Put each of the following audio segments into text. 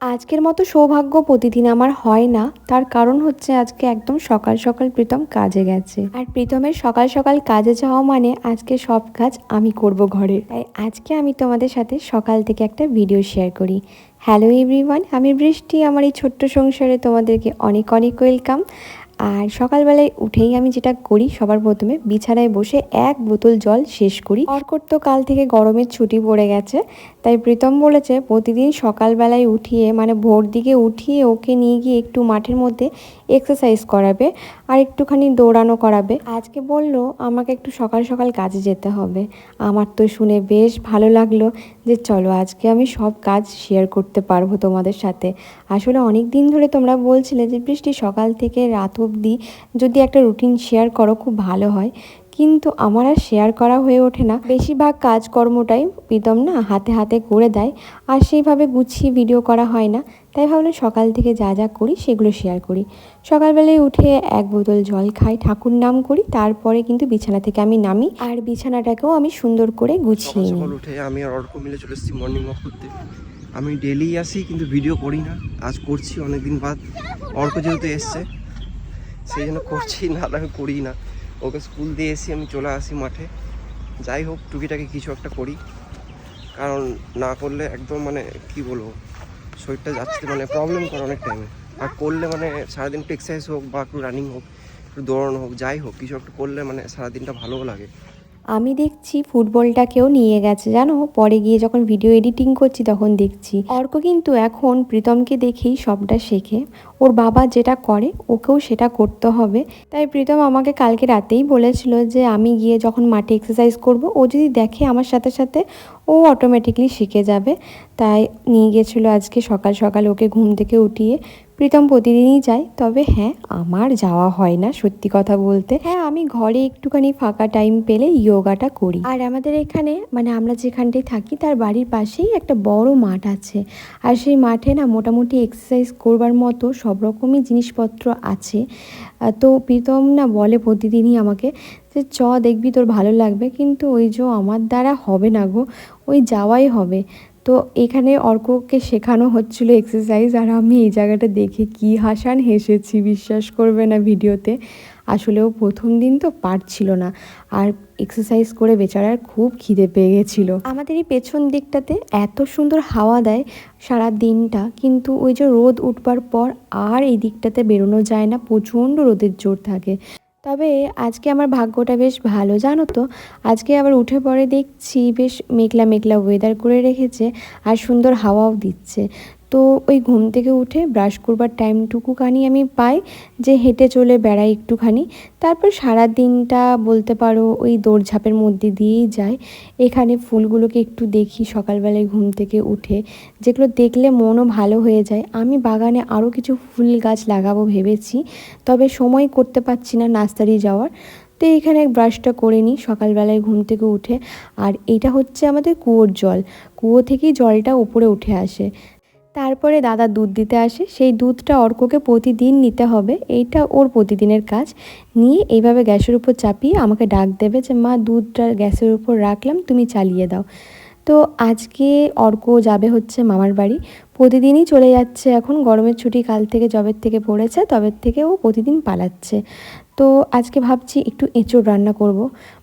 আজকের মতো সৌভাগ্য প্রতিদিন আমার হয় না। তার কারণ হচ্ছে আজকে একদম সকাল সকাল প্রীতম কাজে গেছে। আর প্রীতমের সকাল সকাল কাজে যাওয়া মানে আজকে সব কাজ আমি করব ঘরে। তাই আজকে আমি তোমাদের সাথে সকাল থেকে একটা ভিডিও শেয়ার করি। হ্যালো এভরিওয়ান আমি বৃষ্টি। আমার এই ছোট্ট সংসারে তোমাদেরকে অনেক অনেক ওয়েলকাম আর সকালবেলায় উঠেই আমি যেটা করি, সবার প্রথমে বিছানায় বসে এক বোতল জল শেষ করি। অর্কর তো কাল থেকে গরমের ছুটি পড়ে গেছে, তাই প্রীতম বলেছে, প্রতিদিন সকালবেলায় উঠিয়ে মানে ভোর দিকে উঠিয়ে ওকে নিয়ে গিয়ে একটু মাঠের মধ্যে এক্সারসাইজ করাবে আর একটুখানি দৌড়ানো করাবে। আজকে বলল, আমাকে একটু সকাল সকাল কাজে যেতে হবে। আমার তো শুনে বেশ ভালো লাগল যে, চলো, আজকে আমি সব কাজ শেয়ার করতে পারব তোমাদের সাথে। আসলে অনেক দিন ধরে তোমরা বলছিলে যে, বৃষ্টি সকাল থেকে রাত অবধি যদি একটা রুটিন শেয়ার করো, খুব ভালো হয়। কিন্তু আমার আর শেয়ার করা হয়ে ওঠে না। বেশিরভাগ কাজকর্মটাই প্রীতম না হাতে হাতে করে দেয় আর সেইভাবে গুছিয়ে ভিডিও করা হয় না। তাই ভাবলাম সকাল থেকে যা যা করি সেগুলো শেয়ার করি। সকালবেলায় উঠে এক বোতল জল খাই ঠাকুর নাম করি তারপরে কিন্তু বিছানা থেকে আমি নামি আর বিছানাটাকেও আমি সুন্দর করে গুছিয়ে নিই। উঠে আমি আর অর্ক মিলে চলে এসেছি মর্নিং ওয়াক করতে। আমি ডেলি আসি কিন্তু ভিডিও করি না। আজ করছি অনেকদিন বাদ। অর্ক যেহেতু এসছে সেই জন্য করছি না আমি করি না। ওকে স্কুল দিয়ে এসে আমি চলে আসি মাঠে। যাই হোক, টুকিটাকি কিছু একটা করি। কারণ না করলে একদম মানে কি বলব, শরীরটা যাচ্ছে মানে প্রবলেম করে অনেক টাইমে আর করলে মানে সারাদিন একটু এক্সারসাইজ হোক বা একটু রানিং হোক, একটু দৌড়ানো হোক, যাই হোক, কিছু একটা করলে মানে সারাদিনটা ভালোও লাগে। আমি দেখছি ফুটবলটাকেও নিয়ে গেছে, জানো? পরে গিয়ে যখন ভিডিও এডিটিং করছি তখন দেখছি। অর্ক কিন্তু এখন প্রীতমকে দেখেই সবটা শেখে। ওর বাবা যেটা করে, ওকেও সেটা করতে হবে। তাই প্রীতম আমাকে কালকে রাতেই বলেছিল যে আমি গিয়ে যখন মাঠে এক্সারসাইজ করব, ও যদি দেখে আমার সাথে সাথে ও অটোমেটিকলি শিখে যাবে। তাই নিয়ে গেছিল আজকে সকাল সকাল ওকে ঘুম থেকে উঠিয়ে। প্রীতম প্রতিদিনই যায় তবে হ্যাঁ আমার যাওয়া হয় না সত্যি কথা বলতে। হ্যাঁ আমি ঘরে একটুখানি ফাঁকা টাইম পেলে ইয়োগাটা করি। আর আমাদের এখানে মানে আমরা যেখানটায় থাকি তার বাড়ির পাশেই একটা বড় মাঠ আছে। আর সেই মাঠে না মোটামুটি এক্সারসাইজ করবার মতো সব রকমই জিনিসপত্র আছে। তো প্রীতম না বলে প্রতিদিনই আমাকে যে চ, দেখবি তোর ভালো লাগবে, কিন্তু ওই যে আমার দ্বারা হবে না গো, ওই যাওয়াই হবে। তো এখানে অর্ককে শেখানো হচ্ছিল এক্সারসাইজ আর আমি এই জায়গাটা দেখে কি হাসান হেসেছি, বিশ্বাস করবে না ভিডিওতে। আসলেও প্রথম দিন তো পারছিল না, আর এক্সারসাইজ করে বেচারার খুব খিদে পেয়ে গেছিল। আমাদের এই পেছন দিকটাতে এত সুন্দর হাওয়া দেয় সারা দিনটা, কিন্তু ওই যে রোদ উঠবার পর আর এই দিকটাতে বেরোনো যায় না, প্রচণ্ড রোদের জোর থাকে। তবে আজকে আমার ভাগ্যটা বেশ ভালো, জানো তো? আজকে আবার উঠে পড়ে দেখছি বেশ মেঘলা মেঘলা ওয়েদার করে রেখেছে আর সুন্দর হাওয়াও দিচ্ছে। তো ওই ঘুম থেকে উঠে ব্রাশ করবার টাইমটুকুখানি আমি পাই, যে হেঁটে চলে বেড়াই একটুখানি। তারপর সারা দিনটা বলতে পারো ওই দৌড়ঝাঁপের মধ্যে দিয়েই যায়। এখানে ফুলগুলোকে একটু দেখি সকালবেলায় ঘুম থেকে উঠে। যেগুলো দেখলে মনও ভালো হয়ে যায়। আমি বাগানে আরও কিছু ফুল গাছ লাগাবো ভেবেছি, তবে সময় করতে পারছি না নার্সারি যাওয়ার। তো এইখানে ব্রাশটা করে নিই সকালবেলায় ঘুম থেকে উঠে। আর এটা হচ্ছে আমাদের কুয়োর জল। কুয়ো থেকেই জলটা উপরে উঠে আসে। তারপরে দাদা দুধ দিতে আসে। সেই দুধটা অর্ককে প্রতিদিন নিতে হবে। এইটা ওর প্রতিদিনের কাজ। নিয়ে এইভাবে গ্যাসের উপর চাপিয়ে আমাকে ডাক দেবে যে, মা, দুধটা গ্যাসের উপর রাখলাম, তুমি চালিয়ে দাও। তো আজকে অর্ক যাবে হচ্ছে মামার বাড়ি। প্রতিদিনই চলে যাচ্ছে এখন। গরমের ছুটি কাল থেকে জবের থেকে পড়েছে, তবের থেকে ও প্রতিদিন পালাচ্ছে। তো আজকে ভাবছি একটু এঁচোড় রান্না করব।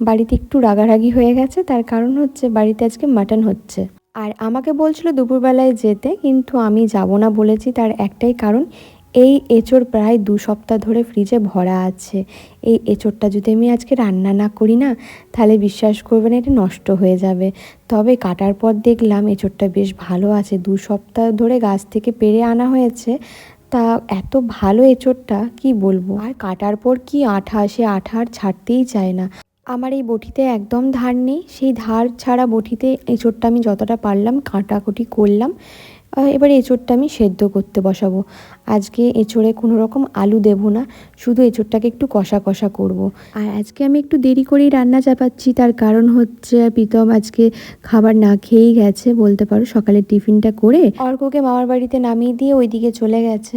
বাড়িতে একটু রাগারাগি হয়ে গেছে, তার কারণ হচ্ছে বাড়িতে আজকে মাটন হচ্ছে। আর আমাকে বলছিল দুপুরবেলায় যেতে, কিন্তু আমি যাব না বলেছি। তার একটাই কারণ, এই এঁচোড় প্রায় দু সপ্তাহ ধরে ফ্রিজে ভরা আছে। এই এঁচোড়টা যদি আমি আজকে রান্না না করি না, তাহলে বিশ্বাস করবে না এটা নষ্ট হয়ে যাবে। তবে কাটার পর দেখলাম এঁচোড়টা বেশ ভালো আছে। দু সপ্তাহ ধরে গাছ থেকে পেরে আনা হয়েছে। তা এত ভালো এঁচোড়টা, কি বলব? আর কাটার পর কি আঠা সে আঠা আর ছাড়তেই চায় না। আমার এই বটিতে একদম ধার নেই। সেই ধার ছাড়া বটিতে এঁচোড়টা আমি যতটা পারলাম কাটাকুটি করলাম। এবার এঁচোড়টা আমি সেদ্ধ করতে বসাবো। আজকে এঁচোড়ে কোনো রকম আলু দেব না, শুধু এঁচোড়টাকে একটু কষা কষা করব। আর আজকে আমি একটু দেরি করেই রান্না চাপাচ্ছি, তার কারণ হচ্ছে প্রীতম আজকে খাবার না খেয়েই গেছে, বলতে পারো সকালের টিফিনটা করে। অর্ককে মামার বাড়িতে নামিয়ে দিয়ে ওইদিকে চলে গেছে।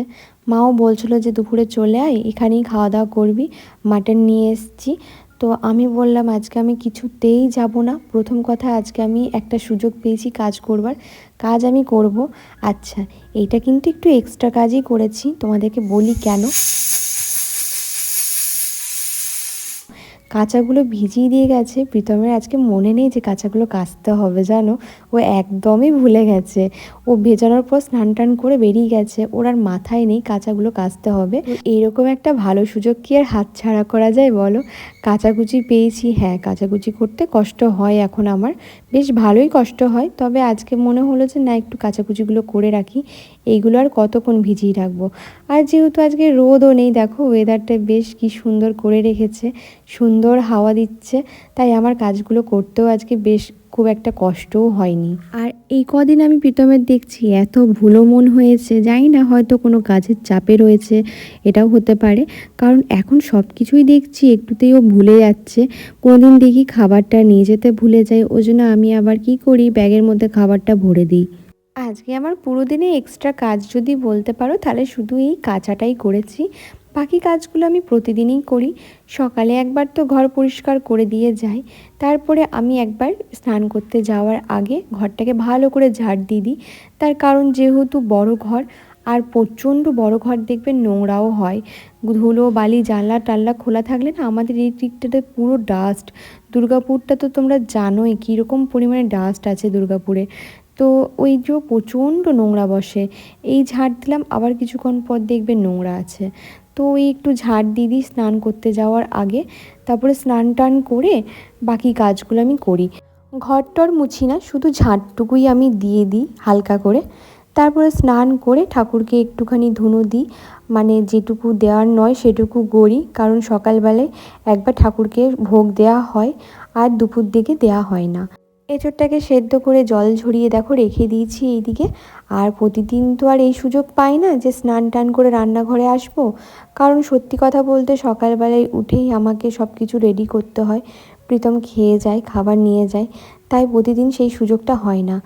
মাও বলছিল যে দুপুরে চলে আয়, এখানেই খাওয়া দাওয়া করবি। মাটন নিয়ে এসছি। তো আমি বললাম, আজকে আমি কিছুতেই যাব না। প্রথম কথা, আজকে আমি একটা সুযোগ পেয়েছি কাজ করবার। কাজ আমি করব। আচ্ছা এইটা কিন্তু একটু এক্সট্রা কাজই করেছি। তোমাদেরকে বলি কেন? কাঁচাগুলো ভিজিয়ে দিয়ে গেছে। প্রীতমের আজকে মনে নেই যে কাঁচাগুলো কাচতে হবে, জানো? ও একদমই ভুলে গেছে। ও ভেজানোর পর স্নান টান করে বেরিয়ে গেছে। ওর আর মাথায় নেই কাঁচাগুলো কাচতে হবে। এরকম একটা ভালো সুযোগ কি আর হাত ছাড়া করা যায় বলো? কাচাকুচি পেয়েছি হ্যাঁ কাচাকুচি করতে কষ্ট হয় এখন আমার। বেশ ভালোই কষ্ট হয়। তবে আজকে মনে হলো যে না, একটু কাঁচাকুচিগুলো করে রাখি। এইগুলো আর কতক্ষণ ভিজিয়ে রাখব? আর যেহেতু আজকে রোদও নেই, দেখো ওয়েদারটা বেশ কি সুন্দর করে রেখেছে, সুন্দর হাওয়া দিচ্ছে, তাই আমার কাজগুলো করতেও আজকে বেশ খুব একটা কষ্টও হয়নি। আর এই কদিন আমি প্রীতমের দেখছি, এত ভুলো মন হয়েছে, জানি না হয়তো কোনো কাজের চাপে রয়েছে, এটাও হতে পারে। কারণ এখন সব কিছুই দেখছি, একটুতেই ও ভুলে যাচ্ছে, কোনোদিন দেখি খাবারটা নিয়ে যেতে ভুলে যায় ওই জন্য আমি আবার কি করি, ব্যাগের মধ্যে খাবারটা ভরে দিই। আজকে আমার পুরো দিনে এক্সট্রা কাজ যদি বলতে পারো, তাহলে শুধু এই কাঁচাটাই করেছি। বাকি কাজগুলো আমি প্রতিদিনই করি। সকালে একবার তো ঘর পরিষ্কার করে দিয়ে যাই। তারপরে আমি একবার স্নান করতে যাওয়ার আগে ঘরটাকে ভালো করে ঝাড় দিয়ে দিই। তার কারণ যেহেতু বড় ঘর, আর প্রচণ্ড বড় ঘর দেখবেন নোংরাও হয়। ধুলো, বালি, জানলা টাল্লা খোলা থাকলে না আমাদের এই দিকটাতে পুরো ডাস্ট দুর্গাপুরটা তো তোমরা জানোই কীরকম পরিমাণে ডাস্ট আছে দুর্গাপুরে। তো ওই যে প্রচণ্ড নোংরা বসে। এই ঝাড় দিলাম, আবার কিছুক্ষণ পর দেখবে নোংরা আছে। তো ওই একটু ঝাড় দিয়ে দিই স্নান করতে যাওয়ার আগে। তারপরে স্নান টান করে বাকি কাজগুলো আমি করি। ঘর টর মুছি না, শুধু ঝাঁটটুকুই আমি দিয়ে দিই হালকা করে। তারপরে স্নান করে ঠাকুরকে একটুখানি ধুনো দিই। মানে যেটুকু দেওয়ার নয় সেটুকু গড়ি, কারণ সকালবেলায় একবার ঠাকুরকে ভোগ দেওয়া হয়, আর দুপুর দিকে দেওয়া হয় না। এঁচোড়টাকে সেদ্ধ করে জল ঝরিয়ে দেখো রেখে দিয়েছি এইদিকে। আর প্রতিদিন তো আর এই সুযোগ পাই না যে স্নান টান করে রান্নাঘরে আসব। কারণ সত্যি কথা বলতে সকালবেলায় উঠেই আমাকে সব কিছু রেডি করতে হয়। প্রীতম খেয়ে যায়, খাবার নিয়ে যায়। তাই প্রতিদিন সেই সুযোগটা হয় না।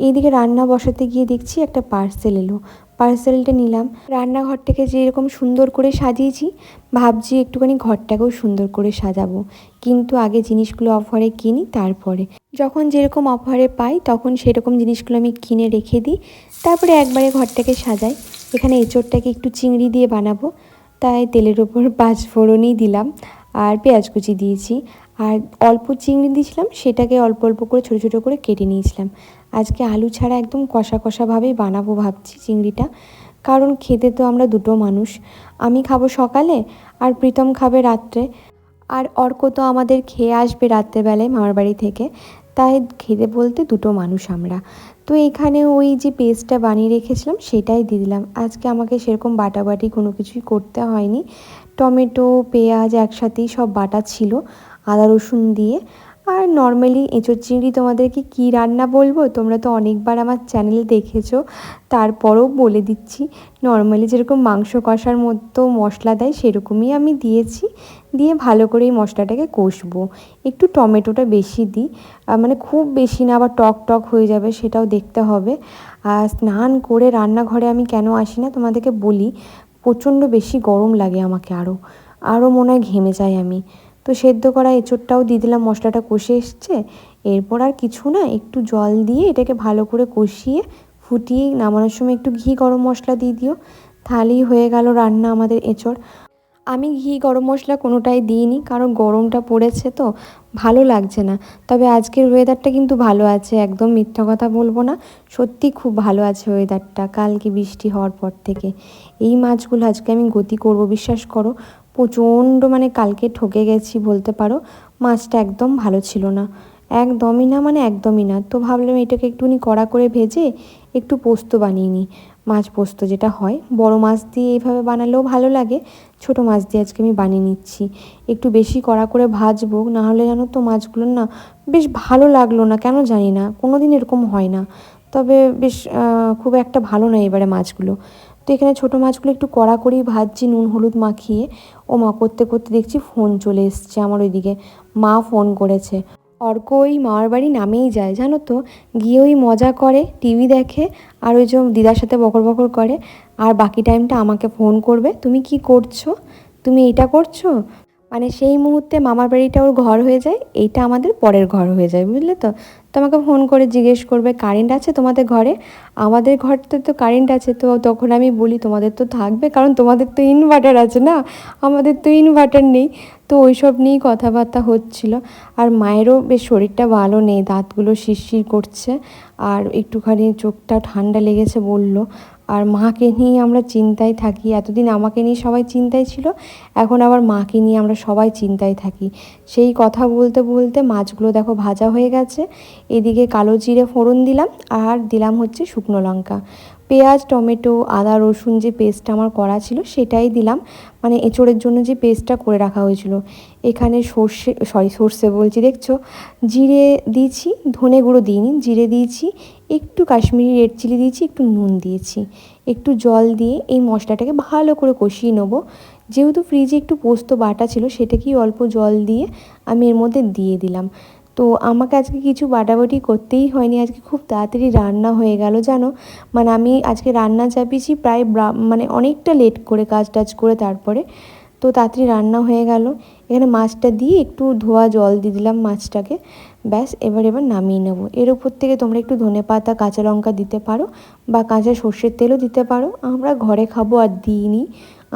এইদিকে রান্না বসাতে গিয়ে দেখছি একটা পার্সেল এলো। পার্সেলটা নিলাম। রান্নাঘরটাকে যেরকম সুন্দর করে সাজিয়েছি, ভাবছি একটুখানি ঘরটাকেও সুন্দর করে সাজাবো। কিন্তু আগে জিনিসগুলো অফারে কিনি, তারপরে। যখন যেরকম অফারে পাই, তখন সেরকম জিনিসগুলো আমি কিনে রেখে দিই। তারপরে একবারে ঘরটাকে সাজাই। এখানে এঁচোড়টাকে একটু চিংড়ি দিয়ে বানাবো। তাই তেলের ওপর পাঁচ ফোড়নই দিলাম আর পেঁয়াজ কুচি দিয়েছি। আর অল্প চিংড়ি দিয়েছিলাম, সেটাকে অল্প অল্প করে ছোটো ছোটো করে কেটে নিয়েছিলাম। আজকে আলু ছাড়া একদম কষা কষাভাবেই বানাবো ভাবছি চিংড়িটা। কারণ খেতে তো আমরা দুটো মানুষ। আমি খাব সকালে আর প্রীতম খাবে রাত্রে। আর অর্ক তো আমাদের খেয়ে আসবে রাত্রেবেলায় মামার বাড়ি থেকে। তাই খেতে বলতে দুটো মানুষ আমরা। তো এখানে ওই যে পেস্টটা বানিয়ে রেখেছিলাম, সেটাই দিয়ে দিলাম। আজকে আমাকে সেরকম বাটাবাটি কোনো কিছুই করতে হয়নি। টমেটো, পেঁয়াজ একসাথেই সব বাটা ছিল। আদা রসুন দিয়ে। আর নর্মালি এঁচোর চিংড়ি তোমাদেরকে কী রান্না বলব? তোমরা তো অনেকবার আমার চ্যানেলে দেখেছ। তারপরেও বলে দিচ্ছি নর্মালি যেরকম মাংস কষার মতো মশলা দেয়, সেরকমই আমি দিয়েছি। দিয়ে ভালো করে এই মশলাটাকে কষবো। একটু টমেটোটা বেশি দিই। মানে খুব বেশি না, আবার টক টক হয়ে যাবে, সেটাও দেখতে হবে। আর স্নান করে রান্নাঘরে আমি কেন আসি না, তোমাদেরকে বলি, প্রচণ্ড বেশি গরম লাগে আমাকে আরও আরও মনে হয় ঘেমে যাই আমি। তো সেদ্ধ করা এঁচোড়টাও দিয়ে দিলাম, মশলাটা কষে এসছে। এরপর আর কিছু না, একটু জল দিয়ে এটাকে ভালো করে কষিয়ে ফুটিয়ে নামানোর সময় একটু ঘি গরম মশলা দিয়ে দিও। তাহলেই হয়ে গেল রান্না আমাদের এঁচোড়। আমি ঘি গরম মশলা কোনোটাই দিইনি, কারণ গরমটা পড়েছে তো, ভালো লাগছে না। তবে আজকের ওয়েদারটা কিন্তু ভালো আছে, একদম মিথ্যা কথা বলব না। সত্যি খুব ভালো আছে ওয়েদারটা কালকে বৃষ্টি হওয়ার পর থেকে। এই মাছগুলো আজকে আমি গতি করব, বিশ্বাস করো। প্রচণ্ড মানে কালকে ঠকে গেছি বলতে পারো, মাছটা একদম ভালো ছিল না। একদমই না মানে একদমই না। তো ভাবলাম এটাকে একটুখানি কড়া করে ভেজে একটু পোস্ত বানিয়ে নিই। মাছ পোস্ত যেটা হয়, বড় মাছ দিয়ে এইভাবে বানালেও ভালো লাগে, ছোট মাছ দিয়ে আজকে আমি বানিয়ে নিচ্ছি। একটু বেশি কড়া করে ভাজবো না হলে জানো তো মাছগুলো না বেশ ভালো লাগল না, কেন জানি না কোনো দিন এরকম হয় না। তবে বেশ খুব একটা ভালো না এবারে মাছগুলো। তো এখানে ছোটো মাছগুলো একটু কড়া করেই ভাজছি, নুন, হলুদ মাখিয়ে। ও মা, করতে করতে দেখছি ফোন চলে এসছে আমার ওইদিকে। মা ফোন করেছে। অর্ক ওই মামার বাড়ি নামেই যায়, জানো তো? গিয়ে ওই মজা করে, টিভি দেখে, আর ওই যে দিদার সাথে বকর বকর করে। আর বাকি টাইমটা আমাকে ফোন করবে, তুমি কি করছ? তুমি এটা করছ? মানে সেই মুহূর্তে মামার বাড়িটা ওর ঘর হয়ে যায়, এইটা আমাদের পরের ঘর হয়ে যায়, বুঝলে তো? তো আমাকে ফোন করে জিজ্ঞেস করবে, কারেন্ট আছে তোমাদের ঘরে? আমাদের ঘরতে তো কারেন্ট আছে, তো তখন আমি বলি, তোমাদের তো থাকবে, কারণ তোমাদের তো ইনভার্টার আছে না? আমাদের তো ইনভার্টার নেই। তো ওইসব নিয়েই কথাবার্তা হচ্ছিল। আর মায়েরও বেশ শরীরটা ভালো নেই, দাঁতগুলো শিরশির করছে, আর একটুখানি চোখটা ঠান্ডা লেগেছে বলল। আর মাকে নিয়ে আমরা চিন্তায় থাকি। এতদিন আমাকে নিয়ে সবাই চিন্তায় ছিল, এখন আবার মাকে নিয়ে আমরা সবাই চিন্তায় থাকি। সেই কথা বলতে বলতে মাছগুলো দেখো ভাজা হয়ে গেছে। এদিকে কালো জিরে ফোড়ন দিলাম আর দিলাম হচ্ছে শুকনো লঙ্কা। পেঁয়াজ, টমেটো, আদা, রসুন যে পেস্টটা আমার করা ছিল সেটাই দিলাম। মানে এঁচোড়ের জন্য যে পেস্টটা করে রাখা হয়েছিল। এখানে সর্ষে সরি সর্ষে বলছি, দেখছ? জিরে দিয়েছি, ধনে গুঁড়ো দিইনি, জিরে দিয়েছি, একটু কাশ্মীরি রেড চিলি দিয়েছি, একটু নুন দিয়েছি। একটু জল দিয়ে এই মশলাটাকে ভালো করে কষিয়ে নেব। যেহেতু ফ্রিজে একটু পোস্ত বাটা ছিল, সেটাকেই অল্প জল দিয়ে আমি এর মধ্যে দিয়ে দিলাম। তো আমাকে আজকে কিছু বাটাবাটি করতেই হয়নি, আজকে খুব তাড়াতাড়ি রান্না হয়ে গেল, জানো? মানে আমি আজকে রান্না চাপিয়েছি প্রায় মানে অনেকটা লেট করে কাজ টাজ করে তারপরে। তো তাড়াতাড়ি রান্না হয়ে গেল। এখানে মাছটা দিয়ে একটু ধোয়া জল দিয়ে দিলাম মাছটাকে। ব্যাস, এবার এবার নামিয়ে নেব। এর উপর থেকে তোমরা একটু ধনে পাতা, কাঁচা লঙ্কা দিতে পারো বা কাঁচা সর্ষের তেলও দিতে পারো। আমরা ঘরে খাব আর দিইনি।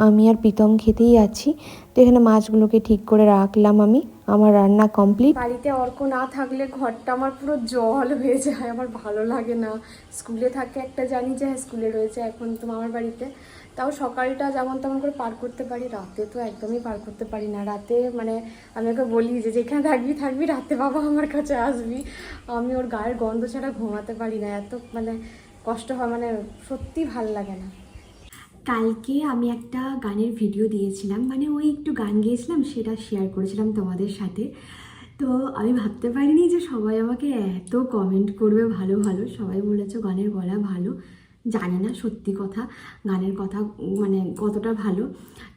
আমি আর প্রীতম খেতেই আছি। তো এখানে মাছগুলোকে ঠিক করে রাখলাম আমি। আমার রান্না কমপ্লিট বাড়িতে অর্ক না থাকলে ঘরটা আমার পুরো জল হয়ে যায়, আমার ভালো লাগে না। স্কুলে থাকে একটা, জানি যে হ্যাঁ স্কুলে রয়েছে এখন তো মামার বাড়িতে। তাও সকালটা যেমন তেমন করে পার করতে পারি, রাতে তো একদমই পার করতে পারি না। রাতে মানে আমি ওকে বলি যে, যেখানে থাকবি থাকবি, রাতে বাবা আমার কাছে আসবি। আমি ওর গায়ের গন্ধ ছাড়া ঘুমাতে পারি না। এত মানে কষ্ট হয় মানে সত্যি ভালো লাগে না। কালকে আমি একটা গানের ভিডিও দিয়েছিলাম মানে ওই একটু গান গেয়েছিলাম, সেটা শেয়ার করেছিলাম তোমাদের সাথে। তো আমি ভাবতে পারিনি যে সবাই আমাকে এত কমেন্ট করবে ভালো ভালো। সবাই বলেছে গানের গলা ভালো। জানি না, সত্যি কথা, গানের কথা মানে কতটা ভালো।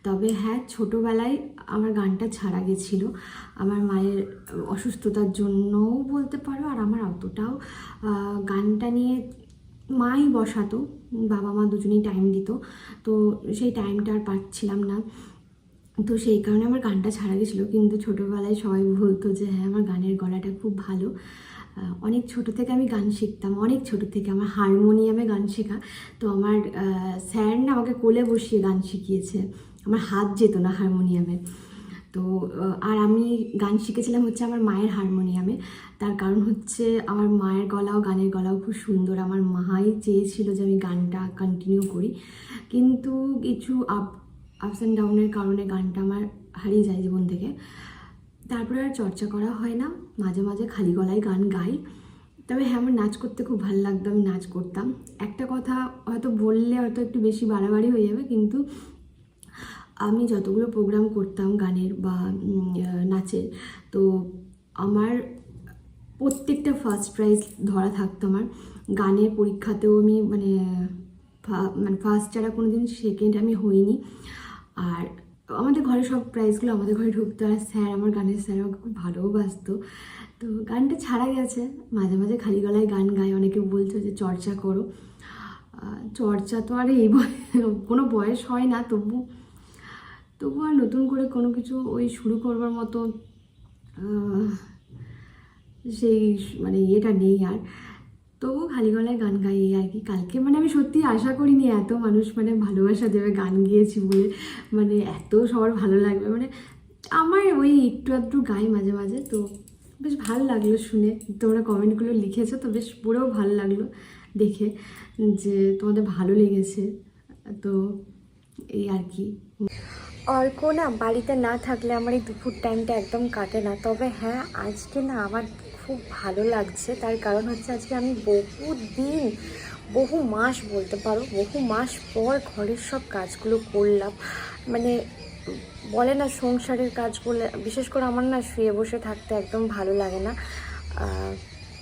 তবে হ্যাঁ ছোটোবেলায় আমার গানটা ছাড়া গেছিল। আমার মায়ের অসুস্থতার জন্যও বলতে পারো, আর আমার অতটাও গানটা নিয়ে মাই বসাতো, বাবা মা দুজনেই টাইম দিত, তো সেই টাইমটা আর পাচ্ছিলাম না। তো সেই কারণে আমার গানটা ছাড়া গেছিল, কিন্তু ছোটোবেলায় সবাই বলতো যে হ্যাঁ আমার গানের গলাটা খুব ভালো। অনেক ছোট থেকে আমি গান শিখতাম, অনেক ছোট থেকে। আমার হারমোনিয়ামে গান শেখা। তো আমার স্যার না আমাকে কোলে বসিয়ে গান শিখিয়েছে। আমার হাত যেত না হারমোনিয়ামে। তো আর আমি গান শিখেছিলাম হচ্ছে আমার মায়ের হারমোনিয়ামে। তার কারণ হচ্ছে আমার মায়ের গলাও, গানের গলাও খুব সুন্দর। আমার মাই চেয়েছিল যে আমি গানটা কন্টিনিউ করি। কিন্তু কিছু আপ আপস অ্যান্ড ডাউনের কারণে গানটা আমার হারিয়ে যায় জীবন থেকে। তারপরে আর চর্চা করা হয় না। মাঝে মাঝে খালি গলায় গান গাই। তবে হ্যাঁ আমার নাচ করতে খুব ভালো লাগতো। আমি নাচ করতাম। একটা কথা হয়তো বললে হয়তো একটু বেশি বাড়াবাড়ি হয়ে যাবে, কিন্তু আমি যতগুলো প্রোগ্রাম করতাম গানের বা নাচের, তো আমার প্রত্যেকটা ফার্স্ট প্রাইজ ধরা থাকতো আমার। গানের পরীক্ষাতেও আমি মানে মানে ফার্স্ট ছাড়া কোনো দিন সেকেন্ড আমি হইনি। আর আমাদের ঘরে সব প্রাইজগুলো আমাদের ঘরে ঢুকতো। আর স্যার আমার গানের, স্যার আমাকে খুব ভালোবাসতো তো গানটা ছাড়া গেছে। মাঝে মাঝে খালি গলায় গান গায়। অনেকে বলতো যে, চর্চা করো। চর্চা তো আর এই কোনো বয়স হয় না। তবু তবু আর নতুন করে কোনো কিছু ওই শুরু করবার মতো সেই মানে ইয়েটা নেই আর। তবু খালি গলায় গান গাই আর কি। কালকে মানে আমি সত্যি আশা করিনি, এত মানুষ মানে ভালোবাসা দেবে গান গিয়েছি বলে। মানে এত সবার ভালো লাগবে। মানে আমার ওই একটু আধটু গাই মাঝে মাঝে, তো বেশ ভালো লাগল শুনে। তোমরা কমেন্টগুলো লিখেছো, তো বেশ পুরোও ভালো লাগল দেখে যে তোমাদের ভালো লেগেছে। তো এই আর কি। অর্ক না বাড়িতে না থাকলে আমার এই দুপুর টাইমটা একদম কাটে না। তবে হ্যাঁ আজকে না আমার খুব ভালো লাগছে। তার কারণ হচ্ছে আজকে আমি বহু দিন বহু মাস বলতে পারো, বহু মাস পর ঘরের সব কাজগুলো করলাম। মানে বলে না সংসারের কাজ করলে, বিশেষ করে আমার না শুয়ে বসে থাকতে একদম ভালো লাগে না।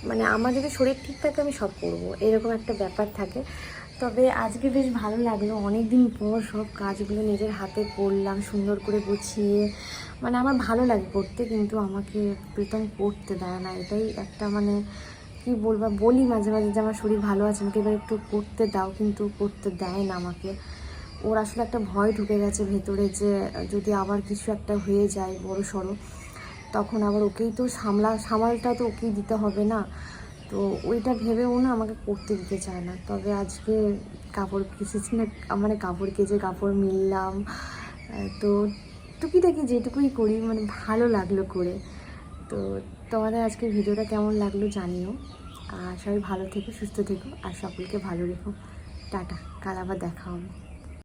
মানে আমার যদি শরীর ঠিক থাকে আমি সব করব, এরকম একটা ব্যাপার থাকে। তবে আজকে বেশ ভালো লাগল। অনেক দিন পর সব কাজগুলো নিজের হাতে করলাম, সুন্দর করে গুছিয়ে। মানে আমার ভালো লাগে করতে, কিন্তু আমাকে প্রীতম করতে দেয় না। এটাই একটা মানে কি বলব, বলি মাঝে মাঝে যে আমার শরীর ভালো আছে, আমাকে এবার একটু করতে দাও, কিন্তু করতে দেয় না আমাকে। ওর আসলে একটা ভয় ঢুকে গেছে ভেতরে যে, যদি আবার কিছু একটা হয়ে যায় বড় সড়ো তখন আবার ওকেই তো সামলা, সামালটা তো ওকেই দিতে হবে না। তো ওইটা ভেবেও না আমাকে করতে দিতে চায় না। তবে আজকে কাপড় কেচেছি না মানে কাপড় কেচে কাপড় মিললাম। তো টুকিটাকি যেটুকুই করি মানে ভালো লাগল করে। তো তোমাদের আজকে ভিডিওটা কেমন লাগল জানিও। আর সবাই ভালো থেকো, সুস্থ থেকো, আর সকলকে ভালো রেখো। টাটা, কাল আবার দেখা হবে।